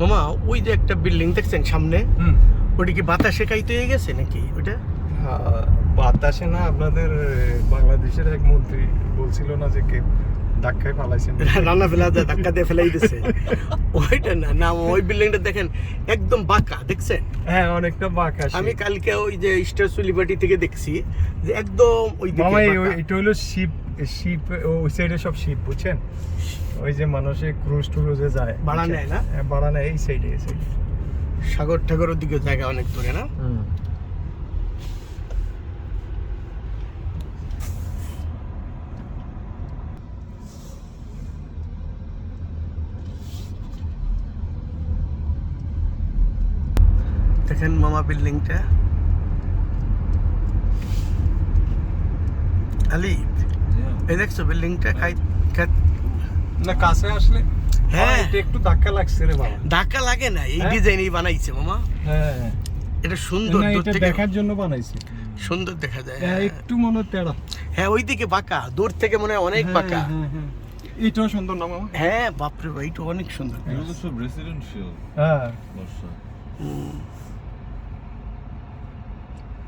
মামা ওই যে একটা বিল্ডিং দেখছেন সামনে? ওটা কি বাতাসে কাইতে হয়ে গেছে নাকি ওটা? হ্যাঁ, বাতাসে না আপনাদের বাংলাদেশের এক মন্ত্রী বলছিল না যে কে ধাক্কায় পালাইছেন রান্না ফেলা যায় ধাক্কা দিয়ে ফেলাই দিছে। ওইটা না না ওই বিল্ডিংটা দেখেন একদম বাঁকা দেখছেন? হ্যাঁ অনেকটা বাঁকা আমি কালকে ওই যে স্টার লিবার্টি থেকে দেখছি যে একদম ওই দিকে মামা এটা হলো শিপ শিপ ওই সাইডে সব শিপ বুঝছেন? ওই যে মানুষে ক্রুজ টুরুজে যায় ভাড়া নেয় না? হ্যাঁ, ভাড়া নেয় এই সাইডে এই সাইডে সাগর ঠাগর দিকে জায়গা অনেক দূরে না? দেখেন মামা বিল্ডিংটা। আলি এই দেখছ বিল্ডিংটা? খাই খাই- না কাছে আসলে হ্যাঁ। হ্যাঁ একটু ধাক্কা লাগছে রে বাবা। ধাক্কা লাগে না এই হ্যাঁ? ডিজাইনই বানাইছে মামা। হ্যাঁ। এটা সুন্দর দূর থেকে দেখার জন্য বানাইছে। সুন্দর দেখা যায় হ্যাঁ, একটু মনে তেড়া হ্যাঁ ওইদিকে বাঁকা দূর থেকে মনে হয় অনেক হ্যাঁ, বাঁকা। হ্যাঁ, হ্যাঁ। এটাও সুন্দর না মামা? হ্যাঁ বাপরে ভাই এটা অনেক সুন্দর। এগুলো তো সব রেসিডেন্সিয়াল হ্যাঁ। বর্ষা।